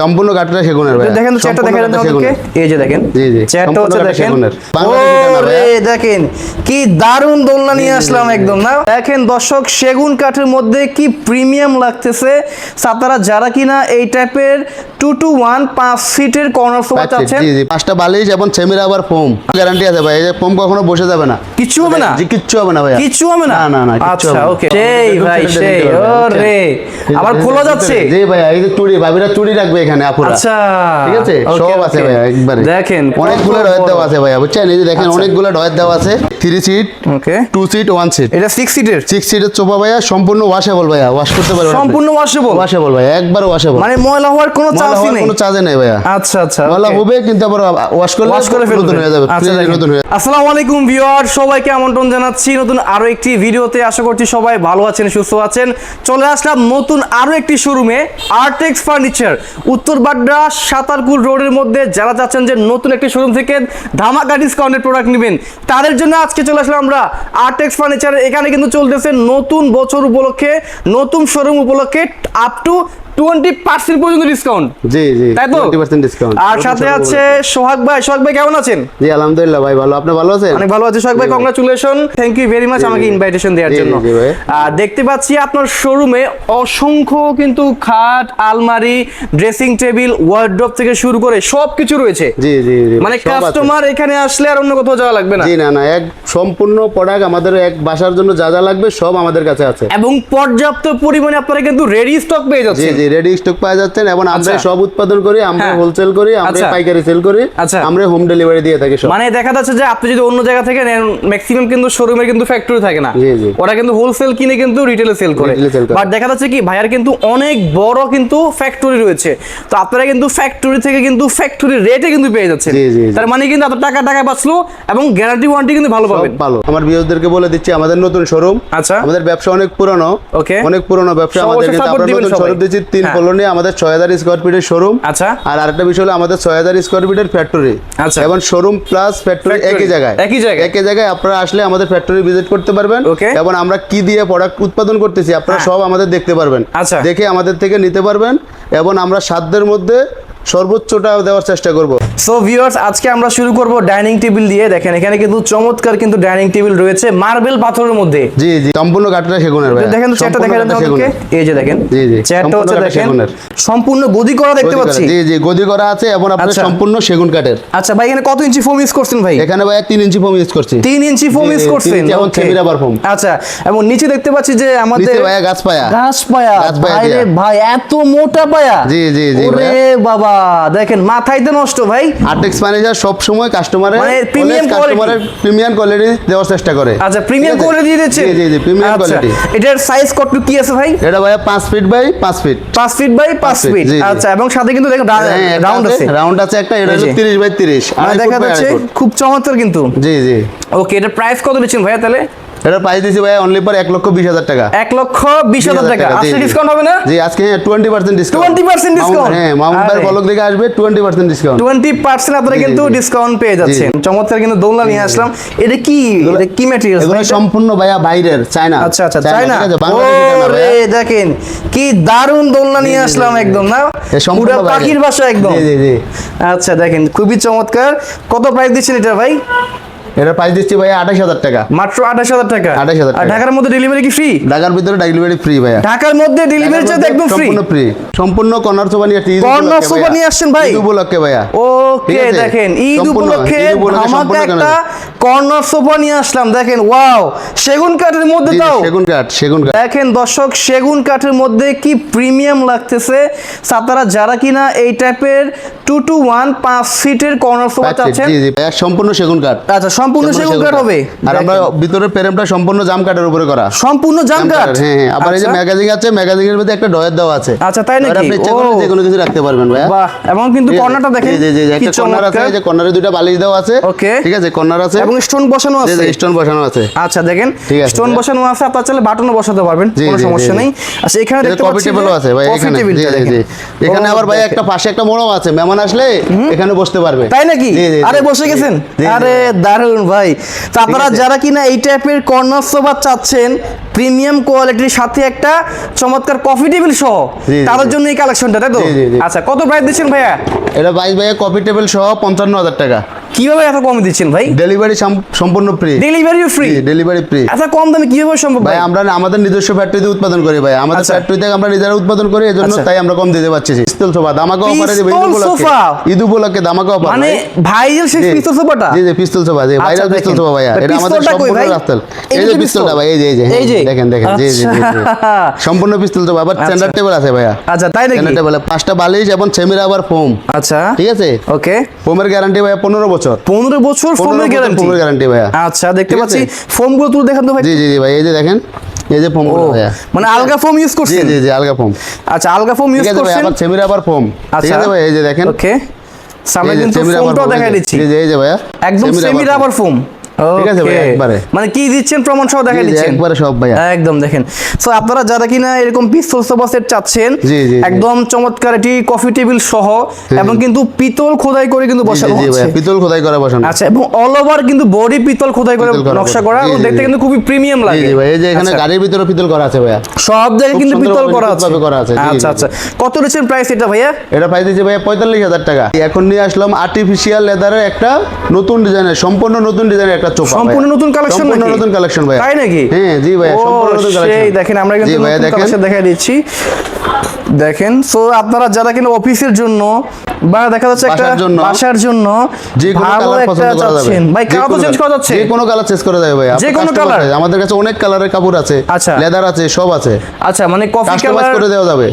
সম্পূর্ণ কাঠটা সেগুনের ভাই দেখেন তো চেয়ারটা দেখেন আমাদেরকে এই যে দেখেন। জি, জি, চেয়ারটা হচ্ছে দেখেন। ওরে দেখেন কি দারুণ দোলনা নিয়ে আসলাম একদম না? দেখেন দর্শক সেগুন কাঠের মধ্যে কি প্রিমিয়াম লাগতেছে। আপনারা যারা কিনা এই টাইপের টু টু ওয়ান পাঁচ সিটের কর্নার সোফা চাচ্ছেন। জি জি। পাঁচটা বালিশ এবং সেমির আবার ফোম গ্যারান্টি আছে ভাই এই যে ফোম কখনো বসে যাবে না। কিচ্ছু হবে না? জি কিচ্ছু হবে না ভাই কিচ্ছু হবে না? না না আচ্ছা ওকে সেই ভাই সেই ওরে। আবার খোলা যাচ্ছে। জি ভাই এই যে চুড়ি ভাবিরা চুড়ি রাখবে এখানে আপুরা। আচ্ছা। ঠিক আছে? সব আছে ভাইয়া একবারে। দেখেন অনেকগুলো ডয়ের দেওয়া আছে ভাইয়া বুঝছেন? এই যে দেখেন আচ্ছা। অনেকগুলো ডয়ের দেওয়া আছে। Three seat okay two seat one seat এটা সিক্স সিটের সিক্স সিটের সোফা ভাইয়া সম্পূর্ণ ওয়াশেবল ভাইয়া ওয়াশ করতে পারবেন সম্পূর্ণ ওয়াশেবল ওয়াশেবল ভাইয়া একবার ওয়াশেবল মানে ময়লা হওয়ার কোনো চান্সই নেই? কোনো চার্জে নেই ভাইয়া। আচ্ছা আচ্ছা ময়লা হবে কিন্তু আবার ওয়াশ করলে ওয়াশ করে নতুন হয়ে যাবে। আচ্ছা, ফ্রিজে দেখেন। নতুন হয়ে আসসালামু আলাইকুম ভিউয়ার সবাইকে আমন্ত্রণ জানাচ্ছি নতুন আরও একটি ভিডিওতে। আশা করছি সবাই ভালো আছেন সুস্থ আছেন। চলে আসলাম নতুন আরও একটি শোরুমে আর্টেক্স ফার্নিচার উত্তর বাড্ডা সাতারকুল রোডের মধ্যে যারা চাচ্ছেন যে নতুন একটি শোরুম থেকে ধামাকা ডিসকাউন্টের প্রোডাক্ট নেবেন, তাদের জন্য আজকে চলে আসলাম আমরা আর্টেক্স ফার্নিচার এখানে কিন্তু চলতেছে নতুন বছর উপলক্ষে, নতুন শোরুম উপলক্ষে আপ টু টোয়েন্টি পার্সেন্ট পর্যন্ত ডিসকাউন্ট জি জি তাই তো? 20% ডিসকাউন্ট আর সাথে আছে সোহাগ ভাই। সোহাগ ভাই কেমন আছেন? জি আলহামদুলিল্লাহ ভাই ভালো। আপনি ভালো আছেন? অনেক ভালো আছে। সোহাগ ভাই congratulation thank you very much আমাকে ইনভাইটেশন দেওয়ার জন্য। জি ভাই। আর দেখতে পাচ্ছি আপনার শোরুমে অসংখ্য কিন্তু খাট আলমারি ড্রেসিং টেবিল ওয়ার্ড্রপ থেকে শুরু করে সব কিছু রয়েছে। জি জি মানে কাস্টমার এখানে আসলে আর অন্য কোথাও যাওয়া লাগবে না। জি না না এক সম্পূর্ণ প্রোডাক্ট আমাদের এক বাসার জন্য যা যা লাগবে সব আমাদের কাছে আছে। এবং পর্যাপ্ত পরিমাণে আপনারা কিন্তু রেডি স্টক পেয়ে জি যাচ্ছেন। জি রেডি স্টক পাওয়া যাচ্ছেন এবং আমরা আচ্ছা। সব উৎপাদন করি আমরা হ্যাঁ। হোলসেল করি আমরা আচ্ছা। পাইকারি সেল করি। আমরা হোম ডেলিভারি দিয়ে থাকি সব মানে দেখা যাচ্ছে যে আপনি যদি অন্য জায়গা থেকে নেন ম্যাক্সিমাম কিন্তু শোরুমের কিন্তু ফ্যাক্টরি থাকে না। ওরা কিন্তু হোলসেল কিনে কিন্তু রিটেলে সেল করে। বাট দেখা যাচ্ছে কি ভাইয়ার কিন্তু অনেক বড় কিন্তু ফ্যাক্টরি রয়েছে তো আপনারা কিন্তু ফ্যাক্টরি থেকে কিন্তু ফ্যাক্টরি রেটে কিন্তু পেয়ে যাচ্ছেন। তার মানে কিন্তু আপনার টাকা টাকা বাঁচলো এবং গ্যারান্টি ওয়ারেন্টি কিন্তু ভালো পাবেন ভালো আমার বিয়োজদেরকে বলে দিচ্ছি আমাদের নতুন শোরুম আচ্ছা। আমাদের ব্যবসা অনেক পুরনো Okay. অনেক পুরনো ব্যবসা আমাদের কিন্তু আমরা নতুন শোরুম দিচ্ছি তিন হ্যাঁ। কলোনি আমাদের ছয় হাজার স্কোয়ার ফিটের শোরুম আচ্ছা আর আরেকটা বিষয় হলো আমাদের ছয় হাজার স্কোয়ার ফিটের ফ্যাক্টরি আচ্ছা। এবং শোরুম প্লাস ফ্যাক্টরি একই জায়গায় একই জায়গায়। একই জায়গায় আপনারা আসলে আমাদের ফ্যাক্টরি ভিজিট করতে পারবেন. এবং আমরা কি দিয়ে প্রোডাক্ট উৎপাদন করতেছি আপনারা হ্যাঁ। সব আমাদের দেখতে পারবেন আচ্ছা। দেখে আমাদের থেকে নিতে পারবেন এবং আমরা সাধ্যের মধ্যে সর্বোচ্চটা দেওয়ার চেষ্টা করব। সো ভিউয়ার্স আজকে আমরা শুরু করব ডাইনিং টেবিল দিয়ে। দেখেন এখানে কিন্তু চমৎকার কিন্তু ডাইনিং টেবিল রয়েছে মার্বেল পাথরের মধ্যে। জি জি সম্পূর্ণ কাঠটা সেগুনের ভাই দেখেন তো চেয়ারটা দেখেন আমাদেরকে? এই যে দেখেন জি, জি, চেয়ারটা হচ্ছে দেখেন সম্পূর্ণ গদি করা দেখতে পাচ্ছি। জি জি গদি করা আছে এবং আপনার আচ্ছা। সম্পূর্ণ সেগুন কাঠের। আচ্ছা ভাই এখানে কত ইঞ্চি ফোম ইউজ করছেন ভাই? এখানে ভাই তিন ইঞ্চি ফোম ইউজ করছি। তিন ইঞ্চি ফোম ইউজ করছেন যেমন rubber foam। আচ্ছা এবং নিচে দেখতে পাচ্ছি যে আমাদের নিচে ভাইয়া গাছ পায়া। গাছ পায়া। ভাই ভাই এত মোটা পায়া। জি, জি, জি, ওরে বাবা দেখেন মাথায় তো নষ্ট ভাই। আর্টেক্স ম্যানেজার সব সময় কাস্টমারের মানে quality। কাস্টমারের প্রিমিয়াম কোয়ালিটি দেওয়ার চেষ্টা করে। আচ্ছা প্রিমিয়াম ঠিক আছে? দিয়ে দিচ্ছে জি জি জি প্রিমিয়াম কোয়ালিটি এটার সাইজ কত কি আছে ভাই? এটা ভাইয়া পাঁচ ফিট বাই পাঁচ ফিট পাঁচ ফিট বাই পাঁচ feet, ফিট জি, জি। আচ্ছা এবং সাথে কিন্তু দেখুন রাউন্ড আছে রাউন্ড আছে একটা এটা হলো যে। তিরিশ বাই তিরিশ মানে দেখা যাচ্ছে খুব চমৎকার কিন্তু। জি জি। ওকে এটা প্রাইস কত দিচ্ছেন ভাইয়া তাহলে? এটা প্রাইস দিছি ভাইয়া অনলি পর এক লক্ষ বিশ হাজার টাকা। এক লক্ষ বিশ হাজার টাকা। আজকে ডিসকাউন্ট হবে না? জি আজকে টোয়েন্টি পার্সেন্ট ডিসকাউন্ট 20% discount? হ্যাঁ মামুন ভাইয়ের থেকে আসবে twenty percent discount twenty percent আপনারা কিন্তু ডিসকাউন্ট পেয়ে যাচ্ছেন। চমৎকার কিন্তু দোলনা নিয়ে আসলাম। এটা কি? এটা কি ম্যাটেরিয়াল এগুলো সম্পূর্ণ ভাইয়া বাইরের চায়না। আচ্ছা আচ্ছা তাই না ঠিক আছে বাংলাদেশি না ওরে দেখেন কি দারুণ দোলনা নিয়ে আসলাম একদম না? পুরো পাখির বাসা একদম। জি জি জি। আচ্ছা দেখেন খুবই চমৎকার। কত প্রাইস দিচ্ছেন এটা ভাই? এটা প্রাইস দিচ্ছি ভাইয়া আঠাশ হাজার টাকা। মাত্র আঠাশ হাজার টাকা? 28,000 আর টাকা। ঢাকার মধ্যে ডেলিভারি কি ফ্রি ঢাকার ভিতরে ডেলিভারি ফ্রি ভাইয়া। ঢাকার মধ্যে ডেলিভারি চার্জ একদম ফ্রি সম্পূর্ণ ফ্রি সম্পূর্ণ কর্নার সোফা নিয়ে আসছি, কর্নার সোফা নিয়ে আসছেন ভাই? ঈদ উপলক্ষে ভাইয়া। ওকে দেখেন ঈদ উপলক্ষে সম্পূর্ণ একটা কর্নার সোফা নিয়ে আসলাম দেখেন ওয়াও সেগুন কাঠের মধ্যে তাও। সেগুন কাঠ সেগুন কাঠ। দেখেন দর্শক সেগুন কাঠের মধ্যে কি প্রিমিয়াম লাগতেছে। আপনারা যারা কিনা এই টাইপের টু টু ওয়ান পাঁচ সিটের কর্নার সোফা চাচ্ছেন। জি জি সম্পূর্ণ সেগুন কাঠ। আচ্ছা সম্পূর্ণ সেগুন কাঠ হবে। আর আমরা ভিতরে প্রেমটা সম্পূর্ণ জাম কাঠের উপরে করা। সম্পূর্ণ জাম কাঠ? হ্যাঁ হ্যাঁ। আবার এই যে আচ্ছা। ম্যাগাজিন আছে ম্যাগাজিনের মধ্যে একটা ডয়ার দেওয়া আছে। আচ্ছা, তাই নাকি? আপনি ইচ্ছে করলে। যে কোনো কিছু রাখতে পারবেন ভাইয়া। বাহ এবং কিন্তু? কর্নারটা দেখেন জি জি জি একটা কর্নার আছে যে কর্নারে দুটো বালিশ দেওয়া আছে। Okay. ঠিক আছে কর্নার আছে। এবং স্টোন বসানো আছে? স্টোন বসানো আছে। আচ্ছা দেখেন স্টোন বসানো আছে আপনার চাইলে বাটনও বসাতে পারবেন কোনো সমস্যা নেই। আচ্ছা এখানে দেখতে কফি পাচ্ছি আছে ভাই এখানে। জি, জি, জি। এখানে আবার ভাই একটা পাশে একটা আছে মেহমান আসলে এখানে বসতে পারবে। তাই নাকি। আরে বসে গেছেন? জি, জি, আরে দারুণ ভাই। তো আপনারা যারা কিনা এই টাইপের কর্নার সোফা চাচ্ছেন প্রিমিয়াম কোয়ালিটির সাথে একটা চমৎকার কফি টেবিল সহ তাদের জন্য এই কালেকশনটা তাই তো। আচ্ছা কত প্রাইস দিচ্ছেন ভাইয়া? এটা বাইশ ভাইয়া কফি টেবিল সহ পঞ্চান্ন হাজার টাকা। কীভাবে এত কম দিচ্ছেন ভাই? ডেলিভারি সম্পূর্ণ free delivery free delivery free এত কম দামে কীভাবে সম্ভব ভাই ভাই? আমরা আমাদের নিজস্ব ফ্যাক্টরিতে উৎপাদন করি ভাই। আমাদের আচ্ছা। ফ্যাক্টরি থেকে আমরা নিজেরা উৎপাদন করি এজন্য আচ্ছা। তাই আমরা কম দিতে পারছি। পিস্তল সোফা দামাকা অফারে দেব ঈদ পিস্তল উপলক্ষে? ঈদ উপলক্ষে দামাকা অফার মানে ভাইরাল সেই পিস্তল সোফাটা? জি জি পিস্তল সোফা জি আচ্ছা, ভাইরাল পিস্তল দেখেন। সোফা ভাইয়া। তা এটা আমাদের সম্পূর্ণ রাস্তাল এই যে পিস্তলটা ভাই এই যে এই যে। দেখেন দেখেন জি জি। আচ্ছা। সম্পূর্ণ পিস্তল সোফা আবার আচ্ছা। স্ট্যান্ডার্ড টেবিল আছে ভাইয়া। আচ্ছা তাই নাকি? স্ট্যান্ডার্ড টেবিল পাঁচটা বালিশ এবং সেমির আবার ফোম আচ্ছা। ঠিক আছে? ওকে ফোমের গ্যারান্টি ভাই পনেরো বছর? পনেরো বছর ফোনের গ্যারান্টি ফোমের গ্যারান্টি ভাইয়া। আচ্ছা দেখতে পাচ্ছি? ফোমগুলো তুলে দেখান তো ভাই। জি জি জি ভাই এই যে দেখেন এই যে ফোন ও ভাইয়া। মানে আলগা ফোম ইউজ করছেন? জি জি আলগা ফোম। আচ্ছা আলগা ফোম ইউজ ঠিক আছে করছেন? আবার সেমির আবার ফোম। ঠিক আচ্ছা আছে ভাই এই যে দেখেন। ওকে সামনে কিন্তু ফোনটাও দেখাই দিচ্ছি। জি জি এই যে ভাইয়া। একদম ছেমির সেমি আবার। Rubber foam. ঠিক আছে ভাই, একবারে। মানে কি দিচ্ছেন? প্রমাণ সহ দেখা দিচ্ছেন। একবারে সব ভাইয়া। একদম দেখেন। সো আপনারা যারা কিনা এরকম পিস্তল সোফা সেট চাচ্ছেন। একদম চমৎকার একটি কফি টেবিল সহ এবং কিন্তু পিতল খোদাই করে কিন্তু বসানো হচ্ছে। ভাইয়া পিতল খোদাই করে বসানো। আচ্ছা এবং অল ওভার কিন্তু বডি পিতল খোদাই করে নকশা করা। দেখতে কিন্তু খুবই প্রিমিয়াম লাগে জি ভাই এই যে এখানে আচ্ছা। গাড়ির ভিতরে পিতল করা আছে ভাইয়া। সব জায়গায় কিন্তু পিতল করা আছে। করা আছে, আচ্ছা আচ্ছা। কত রয়েছেন প্রাইস এটা ভাইয়া? এটা প্রাইস দিচ্ছে ভাইয়া পঁয়তাল্লিশ হাজার টাকা। এখন নিয়ে আসলাম আর্টিফিশিয়াল লেদারের একটা নতুন ডিজাইনের সম্পূর্ণ নতুন ডিজাইনের একটা চোপা সম্পূর্ণ নতুন কালেকশন সম্পূর্ণ নতুন কালেকশন ভাইয়া। তাই নাকি? হ্যাঁ জি ভাইয়া ও, সম্পূর্ণ নতুন সেই কালেকশন দেখেন আমরা কিন্তু নতুন কালেকশন দেখাই দিচ্ছি। দেখেন সো আপনারা যারা কিনা অফিসের জন্য বা দেখা যাচ্ছে একটা বাসার জন্য, যে কোনো কালার পছন্দ করা যাবে। ভাই কালার তো চেঞ্জ করা যাচ্ছে? যে কোনো কালার চেঞ্জ করা যাবে ভাই যে কোনো colour? আমাদের কাছে অনেক কালারের কাপড় আছে। আচ্ছা। লেদার আছে সব আছে। আচ্ছা মানে কফি কালার করে দেওয়া যাবে।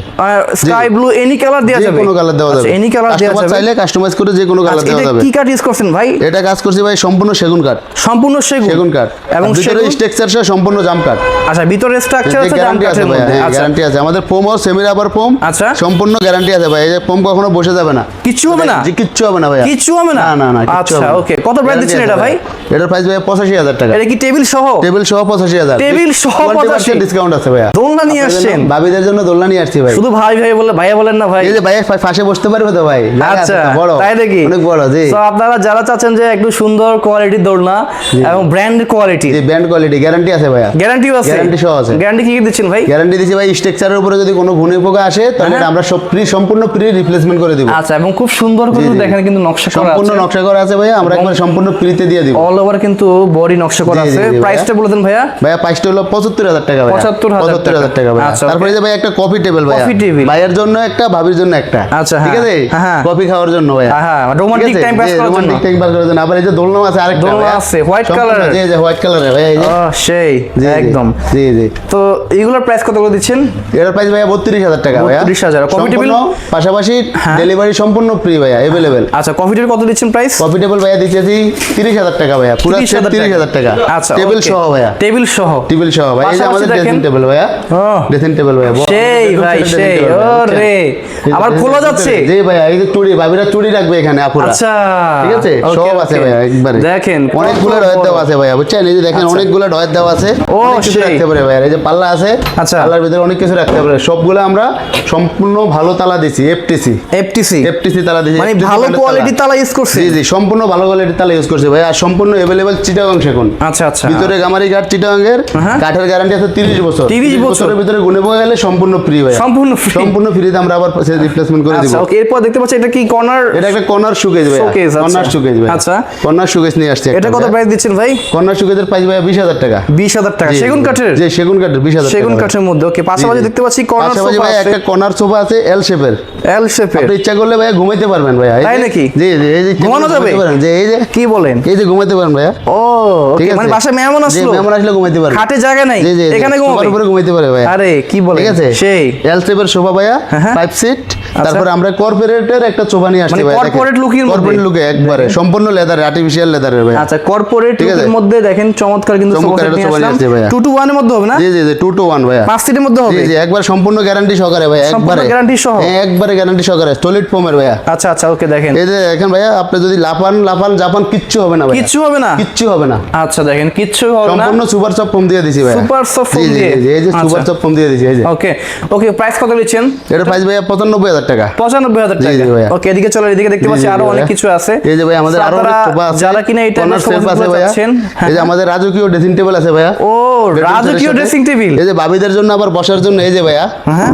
স্কাই ব্লু এনি কালার দেওয়া যে যাবে? কোনো কালার দেওয়া যাবে। এনি কালার দেওয়া যাবে? চাইলে কাস্টমাইজ করে যে কোনো কালার আচ্ছা, দেওয়া যাবে। কি কাট ইউজ করছেন ভাই? এটা কাজ করছি ভাই সম্পূর্ণ সেগুন কাঠ সম্পূর্ণ সেগুন। সেগুন কাঠ। এবং সেগুন স্ট্রাকচার সহ সম্পূর্ণ জাম কাঠ। আচ্ছা ভিতরে স্ট্রাকচার আছে জাম কাঠের মধ্যে। হ্যাঁ আচ্ছা। গ্যারান্টি আছে। আমাদের ফোম ও সেমি রাবার ফোম আচ্ছা। সম্পূর্ণ গ্যারান্টি আছে ভাই এই যে ফোম কখনো বসে যাবে না। কিচ্ছু হবে না? জি কিচ্ছু হবে না ভাই কিচ্ছু হবে না? না না কিচ্ছু আচ্ছা, okay। কত Guarantee দিচ্ছেন এটা ভাই? এটার প্রাইস ভাই পঁচাশি হাজার টাকা। এটা কি টেবিল সহ? টেবিল সহ পঁচাশি হাজার। টেবিল সহ 85 ডিসকাউন্ট আছে ভাইয়া। দোলনা নিয়ে আসছেন। ভাবিদের জন্য দোলনা নিয়ে আসছি ভাই। শুধু ভাই ভাই বলে ভাইয়া বলেন না ভাই। এই যে ভাই পাশে বসতে পারবে তো ভাই। আচ্ছা বড়। তাই নাকি? অনেক বড় জি। তো আপনারা যারা চাচ্ছেন যে একটু সুন্দর কোয়ালিটির দোলনা এবং ব্র্যান্ড কোয়ালিটি জি ব্যান্ড কোয়ালিটি গ্যারান্টি আছে ভাইয়া। গ্যারান্টিও আছে। Guarantee সহ আছে। গ্যারান্টি কি কি দিচ্ছেন ভাই? গ্যারান্টি দিচ্ছি ভাই স্ট্রাকচারের উপরে যদি কোনো ঘুনে পোকা আসে তাহলে হ্যাঁ। আমরা সব ফ্রি সম্পূর্ণ ফ্রি রিপ্লেসমেন্ট করে দিব। আচ্ছা এবং খুব সুন্দর করে। দেখেন কিন্তু নকশা করা সম্পূর্ণ নকশা করা আছে ভাইয়া আমরা একবার সম্পূর্ণ ফ্রিতে দিয়ে দিব। অল ওভার কিন্তু বডি নকশা করা আছে। প্রাইসটা বলে দেন ভাইয়া। ভাইয়া প্রাইসটা হলো পঁচাত্তর হাজার টাকা ভাইয়া। 75,000 পঁচাত্তর হাজার টাকা ভাইয়া। আচ্ছা, তারপরে যে ভাই একটা কফি টেবিল ভাইয়া। Coffee table। ভাইয়ের জন্য একটা ভাবির জন্য একটা। আচ্ছা, ঠিক হ্যাঁ, আছে? হ্যাঁ। কফি খাওয়ার জন্য ভাইয়া। হ্যাঁ, romantic time pass করার জন্য। রোমান্টিক টাইম পাস করার জন্য। আবার এই যে দোলনা আছে আরেকটা দোলনা আছে, সম্পূর্ণ- colour-এর। জি জি হোয়াইট কালারের ভাইয়া এই যে। সেই। একদম। জি জি। তো এইগুলোর প্রাইস কত করে দিচ্ছেন? এটার প্রাইস বত্রিশ হাজার টাকা ভাইয়া। 32,000 Coffee table? পাশাপাশি হ্যাঁ। ডেলিভারি সম্পূর্ণ ফ্রি ভাইয়া অ্যাভেলেবেল আচ্ছা কফি টেবিল কত দিচ্ছেন প্রাইস কফি টেবিল ভাইয়া দিতেছি তিরিশ হাজার টাকা ভাইয়া। পুরো 30,000 তিরিশ হাজার টাকা। আচ্ছা টেবিল সহ ভাইয়া। টেবিল সহ। টেবিল সহ ভাই এই যে আমাদের ড্রেসিং টেবিল ভাইয়া। ও। ড্রেসিং টেবিল ভাইয়া। সেই ভাই, সেই, ওরে। আবার খোলা যাচ্ছে? জি ভাইয়া এই যে চুড়ি ভাবিরা চুড়ি রাখবে এখানে আপুরা। আচ্ছা। ঠিক আছে? সব আছে. ভাইয়া একবারে। দেখেন অনেকগুলো কত ডয়ের। দেওয়া আছে ভাইয়া বুঝছেন? এই যে দেখেন আচ্ছা। অনেকগুলো ডয়ের দেওয়া আছে। ও, কিছু রাখতে পারে ভাইয়া। এই যে পাল্লা আছে আচ্ছা। পাল্লার ভিতরে অনেক কিছু রাখতে পারে। সবগুলো আমরা সম্পূর্ণ ভালো তালা দিছি এফটিসি এফটিসি এফটিসি তালা দিছি মানে ভালো এর কোয়ালিটির তালা ইউজ করছে জি জি সম্পূর্ণ ভালো কোয়ালিটির তালা ইউজ করছে ভাই আর সম্পূর্ণ অ্যাভেলেবল চিটাগাং সেগুন। আচ্ছা আচ্ছা। ভিতরে গামারি কাঠ চিটাগাংয়ের হ্যাঁ। কাঠের গ্যারান্টি আছে 30 বছর। 30 বছরের ভিতরে গুনে পাওয়া গেলে সম্পূর্ণ ফ্রি ভাই সম্পূর্ণ free? সম্পূর্ণ ফ্রিতে আমরা আবার রিপ্লেসমেন্ট করে দিব। আচ্ছা ওকে এরপর দেখতে পাচ্ছি এটা কি কর্নার এটা একটা কর্নার শুকেজ ভাই Showcase, আচ্ছা। কর্নার শুকেজ ভাই আচ্ছা। কর্নার শুকেজ নিয়ে আসছে এটা কত প্রাইস দিচ্ছেন ভাই? শুকেজের প্রাইস ভাই 20000 টাকা। বিশ হাজার টাকা। সেগুন কাঠের? জি সেগুন কাঠের 20000 টাকা সেগুন কাঠের মধ্যে ওকে পাশাপাশি। দেখতে পাচ্ছি কর্নার সোফা ভাই একটা কর্নার সোফা আছে এল শেপের এল শেপের আপনি ইচ্ছা করলে ভাই ঘুমাইতে পারবেন ভাই তাই নাকি? জি জি এই যে ঘুমানো যাবে? যে এই যে কি বলেন? এই যে ঘুমাইতে পারেন ভাইয়া। ও ঠিক আছে? মানে বাসায় মেহমান আসলো? মেহমান আসলে ঘুমাইতে পারে খাটে জায়গা নাই? এখানে ঘুমাবে? উপরে ঘুমাইতে পারে ভাই আরে কি বলেন? ঠিক আছে? সেই। এল শেপের শোভা ভাইয়া হ্যাঁ। ফাইভ সিট তারপরে আমরা কর্পোরেটের একটা সোফা নিয়ে আসছি মানে ভাই এর মধ্যে? কর্পোরেট লুকে একবারে সম্পূর্ণ লেদার আর্টিফিশিয়াল লেদারের ভাই আচ্ছা কর্পোরেট লুকের মধ্যে দেখেন চমৎকার কিন্তু চমৎকার একটা সোফা নিয়ে আসছি ভাইয়া। 2 টু 1 এর মধ্যে হবে না? জি জি জি টু টু ওয়ান ভাইয়া। পাঁচ সিটের মধ্যে হবে? জি জি একবার সম্পূর্ণ গ্যারান্টি সহকারে ভাই সম্পূর্ণ একবারে। guarantee সহ? হ্যাঁ, একবারে গ্যারান্টি সহকারে সলিড ফোমের ভাইয়া। আচ্ছা আচ্ছা ওকে দেখেন। এই যে দেখেন ভাইয়া আপনি যদি লাফান লাফান জাপান কিচ্ছু হবে না ভাইয়া। কিচ্ছু হবে না? কিচ্ছু হবে না। আচ্ছা দেখেন কিচ্ছু হবে না। সম্পূর্ণ সুপার চপ ফোম দিয়ে দিছি soft foam জি, জি, দিয়ে? এই যে আচ্ছা। সুপার চপ ফোম দিয়ে দিছি এই যে। ওকে ওকে প্রাইস কত দিচ্ছেন এটা প্রাইস ভাইয়া পঁচানব্বই হাজার টাকা। পঁচানব্বই হাজার টাকা। ওকে এদিকে চলো এদিকে দেখতে পাচ্ছি আরও অনেক কিছু আছে। এই যে ভাই আমাদের আরও যারা কিনা এটা আছে ভাইয়া। হ্যাঁ, এই যে আমাদের রাজকীয় ড্রেসিং টেবিল আছে ভাইয়া। ও রাজকীয়। ড্রেসিং টেবিল এই যে ভাবিদের জন্য আবার বসার জন্য এই যে ভাইয়া হ্যাঁ।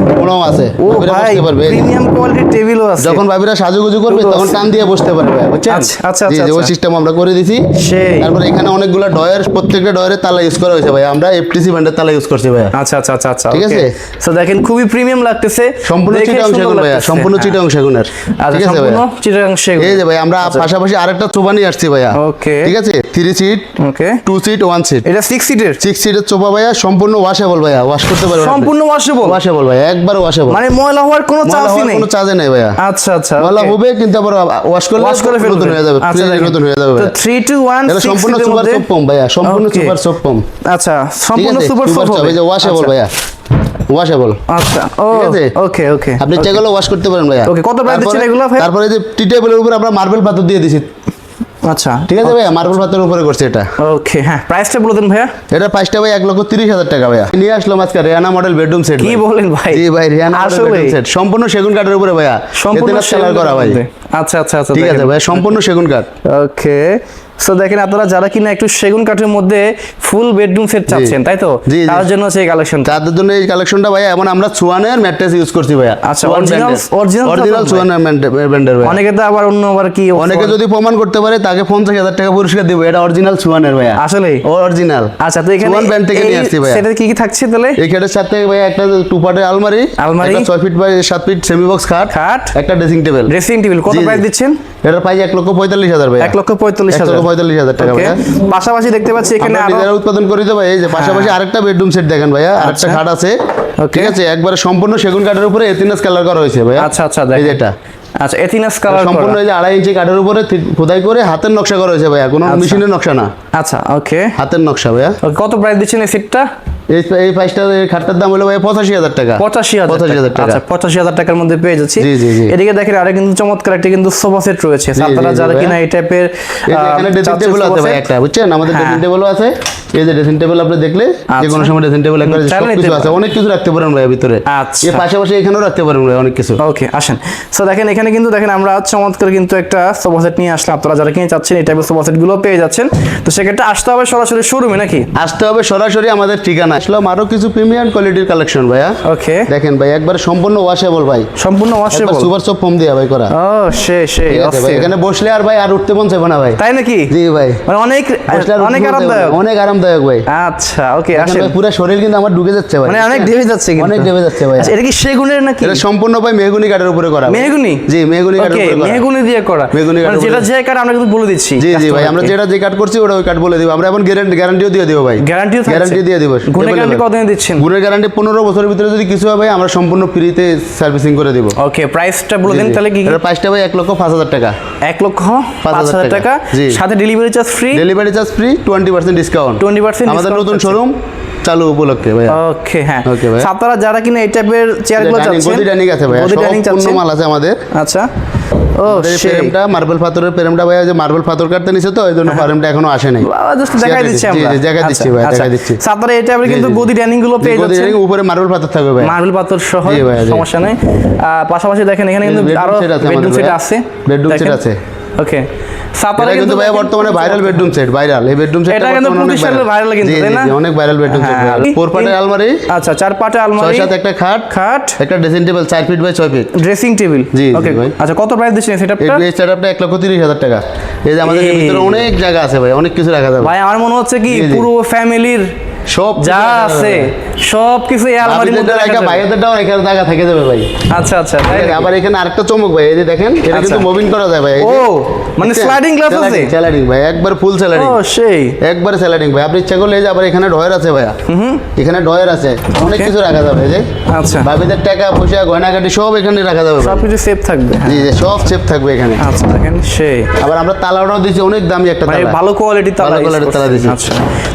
আছে। ও ভাই। প্রিমিয়াম কোয়ালিটির টেবিলও আছে। যখন ভাবিরা সাজুগুজু করবে তখন। টান দিয়ে বসতে পারবে বুঝছেন? আচ্ছা, আচ্ছা, আচ্ছা, ওই আচ্ছা। সিস্টেম আমরা করে দিছি। সেই। তারপর এখানে অনেকগুলো ডয়ের প্রত্যেকটা ডয়ের তালা ইউজ করা হয়েছে ভাই আমরা এফটিসি ব্র্যান্ডের তালা ইউজ করছি ভাইয়া। আচ্ছা আচ্ছা আচ্ছা আচ্ছা ঠিক আছে? সো দেখেন খুবই প্রিমিয়াম লাগতেছে। সম্পূর্ণ চিটাং সেগুন। সম্পূর্ণ হ্যাঁ। চিটাং সেগুনের। আচ্ছা ঠিক আছে সম্পূর্ণ চিটাং সেগুন। এই যে ভাই আমরা পাশাপাশি আরেকটা সোফা নিয়ে আসছি ভাইয়া। ওকে। ঠিক আছে? Three seat okay. Two seat one seat এটা সিক্স সিটের সিক্স সিটের সোফা ভাইয়া সম্পূর্ণ ওয়াশেবল ভাইয়া। ওয়াশ করতে পারবেন সম্পূর্ণ ওয়াশেবল ওয়াশেবল ভাইয়া একবার ওয়াশেবল মানে ময়লা হওয়ার কোনো চান্সই নেই? কোনো চার্জে নেই ভাইয়া। আচ্ছা আচ্ছা ময়লা হবে কিন্তু আবার ওয়াশ করলে ওয়াশ করে নতুন হয়ে যাবে। আচ্ছা নতুন হয়ে যাবে। তো ভাইয়া। 3 টু 1 এটা সম্পূর্ণ সুপার সপ ভাইয়া। সম্পূর্ণ সুপার সপ আচ্ছা সম্পূর্ণ সুপার সুপার সফট এই যে ওয়াশেবল ভাইয়া। ওয়াশেবল আচ্ছা ঠিক আছে? ওকে ওকে আপনি চাইলে ওয়াশ করতে পারেন ভাইয়া। Okay, কত price দিচ্ছেন এগুলো ভাই? তারপরে যে টি টেবিলের উপর আমরা মার্বেল পাথর দিয়ে দিছি। আচ্ছা। ঠিক আছে ভাইয়া? মার্বেল পাথরের উপরে করছে এটা। ওকে হ্যাঁ প্রাইসটা বলে দেন ভাইয়া। এটা প্রাইসটা ভাই এক লক্ষ তিরিশ হাজার টাকা ভাইয়া। নিয়ে আসলাম আজকে রিয়ানা মডেল বেডরুম সেট কি বলেন ভাই? জি ভাই রিয়ানা মডেল বেডরুম সেট সম্পূর্ণ সেগুন কাঠের উপরে ভাইয়া। সম্পূর্ণ কালার করা ভাই। আচ্ছা আচ্ছা আচ্ছা ঠিক আছে ভাই সম্পূর্ণ সেগুন কাঠ। ওকে সো দেখেন আপনারা যারা কিনা একটু সেগুন কাঠের মধ্যে ফুল বেডরুম সেট চাচ্ছেন তাই তো। তার জন্য সেই কালেকশন তাদের জন্য এই কালেকশনটা ভাইয়া এমন আমরা সুয়ানের ম্যাট্রেস ইউজ করছি ভাইয়া। আচ্ছা, original- original অরিজিনাল তো সুয়ানের ব্র্যান্ডের ভাইয়া। অনেকে তো আবার অন্য আবার কি অনেকে যদি প্রমাণ করতে পারে তাকে পঞ্চাশ হাজার টাকা পুরস্কার দিব। এটা অরিজিনাল সুয়ানের ভাইয়া। আসলে অরিজিনাল আচ্ছা তো এখানে সুয়ান ব্র্যান্ড থেকে নিয়ে আসছি ভাইয়া। সেটার কি কি থাকছে তাহলে? এই খাটের সাথে ভাইয়া একটা টু পার্টের আলমারি আলমারি। একটা ছয় ফিট বাই সাত ফিট সেমি বক্স খাট খাট। একটা ড্রেসিং টেবিল ড্রেসিং টেবিল কত। প্রাইস দিচ্ছেন? এটার প্রাইস এক লক্ষ পঁয়তাল্লিশ হাজার ভাইয়া। এক লক্ষ পঁয়তাল্লিশ এক হাজার। লক্ষ পঁয়তাল্লিশ হাজার টাকা ভাইয়া। পাশাপাশি দেখতে পাচ্ছি এখানে নিজেরা উৎপাদন করে দিতে ভাই এই যে পাশাপাশি আরেকটা বেডরুম সেট দেখেন ভাইয়া আরেকটা আচ্ছা। খাট আছে। ঠিক আছে? একবারে সম্পূর্ণ সেগুন কাঠের উপরে এথিনাস কালার করা হয়েছে ভাইয়া। আচ্ছা আচ্ছা এই যেটা আচ্ছা এথিনাস কালার সম্পূর্ণ এই যে আড়াই ইঞ্চি কাঠের উপরে খোদাই করে হাতের নকশা করা হয়েছে ভাইয়া। কোনো আচ্ছা। মেশিনের নকশা না। আচ্ছা ওকে হাতের নকশা ভাইয়া। কত প্রাইস দিচ্ছেন এই সেটটা এই এই এই খাটটার দাম হলো ভাইয়া পঁচাশি হাজার টাকা। পঁচাশি হাজার পঁচাশি হাজার টাকা। আচ্ছা পঁচাশি হাজার টাকার মধ্যে পেয়ে যাচ্ছি। জি, জি, জি। এদিকে দেখেন আরে কিন্তু চমৎকার একটা কিন্তু সোফা সেট রয়েছে। আপনারা যারা কিনা এই টাইপের এখানে ড্রেসিং টেবিল আছে ভাই একটা বুঝছেন? আমাদের হ্যাঁ। ড্রেসিং টেবিলও আছে। এই যে ড্রেসিং টেবিল আপনি দেখলে যে কোনো আচ্ছা। সময় ড্রেসিং টেবিল একটা চাইলে সব কিছু আছে। অনেক কিছু রাখতে পারেন ভাই ভিতরে। আচ্ছা। এর পাশাপাশি এখানেও রাখতে পারেন ভাই অনেক কিছু। ওকে আসেন। সো দেখেন এখানে কিন্তু দেখেন আমরা চমৎকার কিন্তু একটা সোফা সেট নিয়ে আসলাম। আপনারা যারা কিনে চাচ্ছেন এই টাইপের সোফা সেটগুলো পেয়ে যাচ্ছেন। তো সেক্ষেত্রে আসতে হবে সরাসরি শোরুমে নাকি? আসতে হবে সরাসরি আমাদের ঠিকানা আসলাম আরও কিছু প্রিমিয়াম কোয়ালিটির কালেকশন ভাইয়া। ওকে দেখেন ভাই একবার সম্পূর্ণ ওয়াশেবল ভাই। সম্পূর্ণ ওয়াশেবল সুপার সব ফোম দিয়া ভাই করা। ও সে সে এখানে বসলে আর ভাই আর উঠতে মন চাইবে না ভাই। তাই নাকি? জি ভাই। মানে অনেক অনেক। আরামদায়ক। অনেক আরামদায়ক ভাই। আচ্ছা ওকে আসেন। পুরো শরীর কিন্তু আমার ঢুকে যাচ্ছে ভাই। মানে অনেক ঢেবে যাচ্ছে কিন্তু। অনেক ঢেবে যাচ্ছে ভাই। আচ্ছা, এটা কি সেগুনের নাকি? এটা সম্পূর্ণ ভাই মেহগুনি কাঠের উপরে করা। মেহগুনি? জি মেহগুনি কাঠের উপরে করা। মেহগুনি দিয়ে করা। মেহগনি মানে কাঠের যেটা যে কাঠ আমরা কিন্তু বলে দিচ্ছি। জি জি ভাই আমরা যেটা যে কাট করছি ওটা ওই কাট বলে দিব। আমরা এখন গ্যারান্টি গ্যারান্টিও দিয়ে দিব ভাই। গ্যারান্টিও গ্যারান্টি দিয়ে দিব। গুণে গ্যারান্টি কতদিন দিচ্ছেন? গুণের গ্যারান্টি পনেরো বছরের ভিতরে যদি কিছু হয় আমরা সম্পূর্ণ ফ্রিতে সার্ভিসিং করে দিব। ওকে প্রাইসটা বলে দিন তাহলে কি প্রাইসটা ভাই এক লক্ষ পাঁচ হাজার টাকা। এক লক্ষ পাঁচ পাঁচ হাজার হাজার টাকা। টাকা। সাথে delivery charge free delivery charge free twenty percent discount 20% আমাদের নতুন শোরুম চালু উপলক্ষে ভাই ওকে হ্যাঁ। Okay, ভাই। আপনারা যারা কিনা এই টাইপের চেয়ারগুলো চাচ্ছেন গদি ডাইনিং আছে ভাই সম্পূর্ণ মাল আছে আমাদের। আচ্ছা। ও ফ্রেমটা মার্বেল পাথরের ফ্রেমটা ভাই যে মার্বেল পাথর কাটতে নিছে তো এইজন্য ফ্রেমটা এখনও আসে নাই জাস্ট দেখাই দিচ্ছি আমরা। দেখাই আচ্ছা, দিচ্ছি ভাই, আচ্ছা। দেখাই দিচ্ছি। So, এটা এই কিন্তু। গদি ডাইনিংগুলো পেয়ে যাচ্ছেন। উপরে মার্বেল পাথর থাকবে ভাই। মার্বেল পাথর সহ সমস্যা নাই। পাশাপাশি দেখেন এখানে কিন্তু আরও বেডরুম সেট আছে। বেডরুম সেট আছে। ওকে এটা কিন্তু ভাই বর্তমানে ভাইরাল বেডরুম সেট ভাইরাল এই বেডরুম সেট এটা কিন্তু প্রতিষ্ঠানের viral কিন্তু, তাই না? অনেক ভাইরাল বেডরুম সেট। ফোর পার্টের আলমারি। আচ্ছা চার পাটে ছয় আলমারি সাথে একটা খাট। খাট। একটা ড্রেসিং টেবিল চার ফিট বাই ছয় ফিট ড্রেসিং টেবিল জি, ওকে। আচ্ছা কত প্রাইস দিচ্ছেন সেটআপটা এই সেটআপটা এক লক্ষ তিরিশ হাজার টাকা। এই যে আমাদের ভিতরে অনেক জায়গা আছে ভাই অনেক কিছু রাখা যাবে। ভাই আমার মনে হচ্ছে কি। পুরো ফ্যামিলির সব যা আছে। সব কিছু এই আলমারির মধ্যে রাখা। ভাইয়াদেরটাও এখানে টাকা থেকে যাবে ভাই। আচ্ছা আচ্ছা আবার এখানে আরেকটা চমক ভাই এই যে দেখেন এটা আচ্ছা। কিন্তু মুভিং করা যায় ভাই ও, মানে sliding glass আছে? স্লাইডিং ভাই একবার ফুল স্লাইডিং ও সেই। একবার স্যালাডিং ভাই আপনি ইচ্ছা করলে এই যে আবার এখানে ড্রয়ার আছে ভাইয়া। এখানে ড্রয়ার আছে অনেক কিছু রাখা যাবে এই যে। আচ্ছা। ভাবিদের টাকা পয়সা গয়নাগাটি সব এখানে রাখা যাবে সব কিছু সেফ থাকবে হ্যাঁ। জি জি সব সেফ থাকবে এখানে। আচ্ছা দেখেন সেই। আবার আমরা তালাটাও দিচ্ছি অনেক দামি একটা তালা। ভালো কোয়ালিটি তালা ভালো তালা। দিছি। আচ্ছা।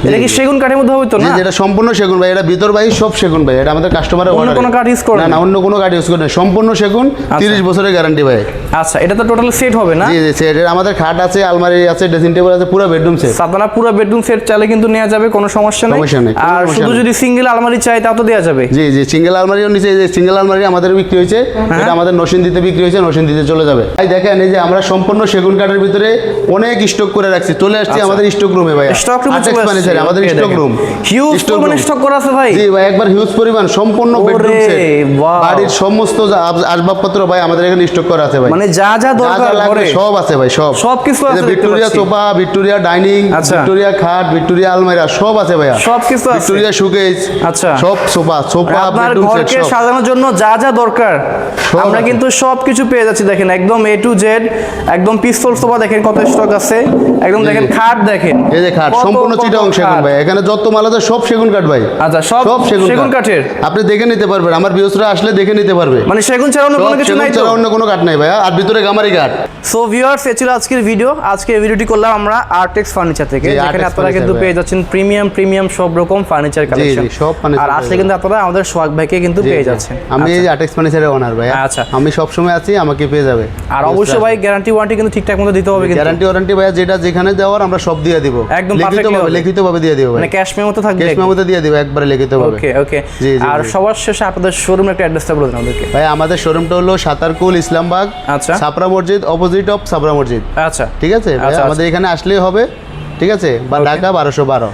এটা কি সেগুন কাঠের মধ্যে হবে তো না? যেটা সম্পূর্ণ সেগুন ভাই এটা ভিতর ভাই সব সেগুন ভাই। এটা আমাদের কাস্টমারের অন্য কোনো কাঠ ইউজ করে না? অন্য কোনো কাঠ ইউজ করে না সম্পূর্ণ সেগুন তিরিশ বছরের গ্যারান্টি ভাই। আচ্ছা এটা তো টোটাল সেট হবে না? জি জি সেট আমাদের খাট আছে আলমারি আছে ড্রেসিং টেবিল আছে পুরো বেডরুম সেট আপনারা পুরো বেডরুম সেট চাইলে কিন্তু নেওয়া যাবে কোনো সমস্যা নেই। সমস্যা নেই, আর শুধু যদি সিঙ্গেল আলমারি চাই তাও তো দেওয়া যাবে। জি জি সিঙ্গেল আলমারিও নিচে এই যে সিঙ্গেল আলমারি আমাদের বিক্রি হয়েছে হ্যাঁ। এটা আমাদের নসিন দিতে বিক্রি হয়েছে নসিন দিতে চলে যাবে। তাই দেখেন এই যে আমরা সম্পূর্ণ সেগুন কাঠের ভিতরে অনেক স্টক করে রাখছি। চলে আসছি আমাদের স্টক রুমে ভাই স্টক রুমে Artex furniture, আমাদের স্টক রুম হিউজ পরিমাণে স্টক করা আছে ভাই। জি ভাই একবার হিউজ পরিমাণ সম্পূর্ণ বেডরুম সেট বাড়ির সমস্ত আসবাবপত্র ভাই আমাদের এখানে স্টক করা আছে ভাই। মানে যা যা দরকার ঘরে। সব আছে ভাই সব। সব কিছু আছে ভিক্টোরিয়া সোফা ভিক্টোরিয়া ডাইনিং আচ্ছা। ভিক্টোরিয়া খাট ভিক্টোরিয়া আলমারিরা সব আছে ভাইয়া। সব কিছু আছে। ভিক্টোরিয়া সুকেজ আচ্ছা। সব সোফা সোফা আপনার ঘরকে সাজানোর জন্য যা যা দরকার আমরা কিন্তু সব কিছু পেয়ে যাচ্ছি দেখেন একদম এ টু জেড একদম পিস্তল সোফা দেখেন কত স্টক আছে। একদম দেখেন খাট দেখেন এই যে খাট সম্পূর্ণ চিটাং সেগুন ভাই এখানে যত মাল আছে সব সেগুন কাঠ ভাই। আচ্ছা সব সেগুন কাঠের? আপনি দেখে নিতে পারবেন আমার বিয়সরা আসলে দেখে নিতে পারবে। মানে সেগুন ছাড়া অন্য কোনো কিছু নাই তো? অন্য কোনো কাঠ নাই ভাইয়া। আর ভিতরে গামারি কাঠ সো ভিউয়ার্স এ ছিল আজকের ভিডিও আজকে এই ভিডিওটি করলাম আমরা আর্টেক্স ফার্নিচার থেকে। জি, যেখানে আপনারা কিন্তু পেয়ে যাচ্ছেন প্রিমিয়াম প্রিমিয়াম সব রকম ফার্নিচার কালেকশন সব আর আসলে কিন্তু আপনারা আমাদের সোহাগ ভাইকে কিন্তু পেয়ে যাচ্ছেন। আমি এই। আটেক্স ফার্নিচারের ওনার ভাই আচ্ছা। আমি সব সময় আছি আমাকে পেয়ে যাবে। আর অবশ্যই ভাই গ্যারান্টি ওয়ারেন্টি কিন্তু ঠিকঠাক মতো দিতে হবে কিন্তু। গ্যারান্টি ওয়ারেন্টি ভাইয়া যেটা যেখানে দেওয়ার আমরা সব দিয়ে দিব। একদম লিখিত ভাবে লিখিত ভাবে দিয়ে দিব মানে ক্যাশ মেমো তো থাকবে ক্যাশ মেমোতে দিয়ে দিব একবারে লিখিত ভাবে ওকে ওকে আর সবার শেষে আপনাদের শোরুম একটা অ্যাড্রেসটা বলে দিন আমাদেরকে। ভাই আমাদের শোরুমটা হলো সাতারকুল ইসলামবাগ। আচ্ছা। ছাপরা মসজিদ অপোজিট অফ সাপরা মসজিদ। আচ্ছা। ঠিক আছে? আচ্ছা, আমাদের এখানে আসলেই হবে। ঠিক আছে? বা ঢাকা বারোশো বারো।